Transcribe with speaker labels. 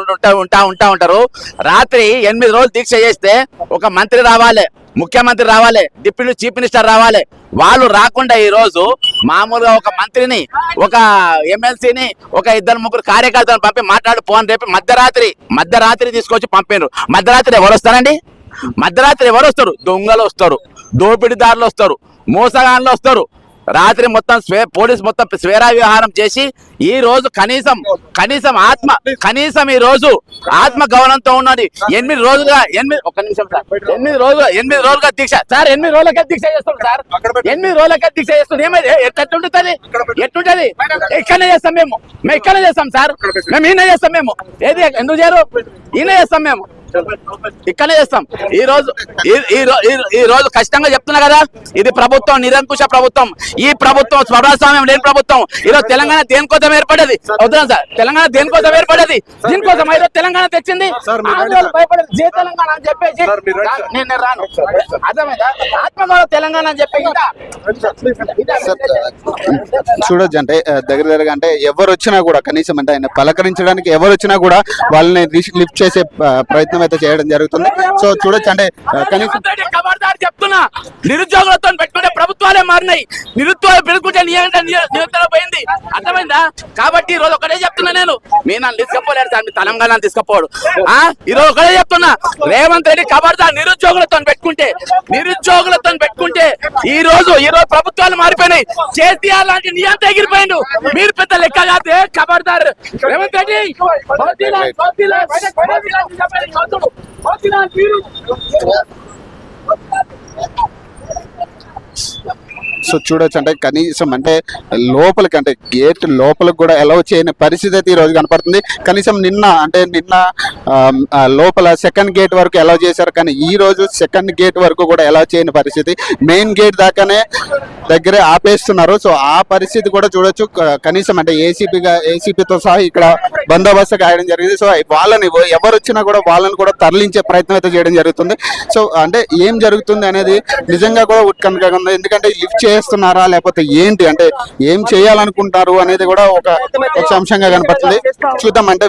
Speaker 1: ఉంటా ఉంటా ఉంటా ఉంటారు. రాత్రి ఎనిమిది రోజులు దీక్ష చేస్తే ఒక మంత్రి రావాలి ముఖ్యమంత్రి రావాలి డిప్యూటీ చీఫ్ మినిస్టర్ రావాలి. వాళ్ళు రాకుండా ఈ రోజు మామూలుగా ఒక మంత్రిని ఒక ఎమ్మెల్సీని ఒక ఇద్దరు ముగ్గురు కార్యకర్తలను పంపి మాట్లాడు ఫోన్ రేపు మధ్యరాత్రి మధ్యరాత్రి తీసుకొచ్చి పంపారు మధ్యరాత్రి ఎవరు వస్తారండి? మధ్యరాత్రి ఎవరు వస్తారు? దొంగలు వస్తారు దోపిడీదారులు వస్తారు మోసగాళ్ళు వస్తారు. రాత్రి మొత్తం స్వే పోలీస్ మొత్తం స్వేరా వ్యవహారం చేసి ఈ రోజు కనీసం కనీసం ఆత్మ కనీసం ఈ రోజు ఆత్మ గౌరవంతో ఉన్నది. ఎనిమిది రోజులుగా ఎనిమిది ఒక్క నిమిషం సార్. ఎనిమిది రోజులు ఎనిమిది రోజులుగా దీక్ష. సార్ ఎనిమిది రోజులకే దీక్ష చేస్తాం సార్. ఎనిమిది రోజులకే దీక్ష చేస్తుంది ఏమైంది? ఎట్టుంటుంది ఎట్టుంటది ఇక్కడనే చేస్తాం మేము. మేము ఇక్కడనే చేస్తాం సార్. మేము ఈయన చేస్తాం మేము. ఏది ఎందుకు చేయరు? ఈయన చేస్తాం మేము. ఇక్కడనే చేస్తాం. ఈ రోజు ఈ- రోజు ఖచ్చితంగా చెప్తున్నా కదా ఇది ప్రభుత్వం నిరంకుశ ప్రభుత్వం. ఈ ప్రభుత్వం స్వభాస్వామ్యం లేని ప్రభుత్వం. ఈరోజు తెలంగాణ దేనికోసం ఏర్పడేది? వద్దాం సార్ తెలంగాణ దేనికోసం ఏర్పడేది? దీనికోసం ఈరోజు తెలంగాణ తెచ్చింది?
Speaker 2: సార్, మీరు
Speaker 1: ఆంధ్రాలో భయపడేది జై తెలంగాణ అని చెప్పేసి
Speaker 2: సార్, మీరు రండి,
Speaker 1: రా- నేను నేను రాను. అర్థమైందా? ఆత్మగౌరవ తెలంగాణ అని చెప్పి ఇదా? ఇదా?
Speaker 3: చూడొచ్చు అంటే దగ్గర దగ్గరగా అంటే ఎవరు వచ్చినా కూడా కనీసం అంటే ఆయన పలకరించడానికి ఎవరు వచ్చినా కూడా వాళ్ళని లిఫ్ట్ చేసే ఆ, ప్రయత్నం అయితే చేయడం జరుగుతుంది. సో చూడొచ్చు అంటే కనీసం
Speaker 1: చెప్తున్నా నిరుద్యోగులతో పెట్టుకునే ప్రభుత్వాలే మారినాయి. నిరుద్యోగం పెరుగుతుంటే నియంత్రణ పోయింది. అర్థమైందా? కాబట్టి ఈ రోజు ఒకటే చెప్తున్నా నేను. మీ నన్ను తీసుకపోలేరు సార్ మీ తెలంగాణ తీసుకపోడు. ఆ? ఈ రోజు ఒకటే చెప్తున్నా. రేవంత్ రెడ్డి ఖబర్దార్ నిరుద్యోగులతో పెట్టుకుంటే నిరుద్యోగులతో పెట్టుకుంటే ఈ రోజు ఈ రోజు ప్రభుత్వాలు మారిపోయినాయి. కేసీఆర్ లాంటి నియంత్రణ ఎగిరిపోయిండు. మీరు పెద్ద లెక్క కాదే కబర్దార్. రేవంత్ రెడ్డి
Speaker 3: సో చూడొచ్చు అంటే కనీసం అంటే లోపలికి అంటే గేట్ లోపలికి కూడా అలౌ చేయని పరిస్థితి అయితే ఈ రోజు కనపడుతుంది. కనీసం నిన్న అంటే నిన్న లోపల సెకండ్ గేట్ వరకు అలౌ చేశారు. కానీ ఈ రోజు సెకండ్ గేట్ వరకు కూడా అలౌ చేయని పరిస్థితి. మెయిన్ గేట్ దాకానే దగ్గరే ఆపేస్తున్నారు. సో ఆ పరిస్థితి కూడా చూడొచ్చు. కనీసం అంటే ఏసీపీగా ఏసీపీతో సహా ఇక్కడ బందోబస్తు కాయడం జరిగింది. సో వాళ్ళని ఎవరు వచ్చినా కూడా వాళ్ళని కూడా తరలించే ప్రయత్నం అయితే చేయడం జరుగుతుంది. సో అంటే ఏం జరుగుతుంది అనేది నిజంగా కూడా ఉత్కంఠగా ఉంది. ఎందుకంటే లిఫ్ట్ చేస్తున్నారా లేకపోతే ఏంటి? అంటే ఏం చేయాలనుకుంటారు అనేది కూడా ఒక ఒక అంశంగా కనపడుతుంది. చూద్దాం అంటే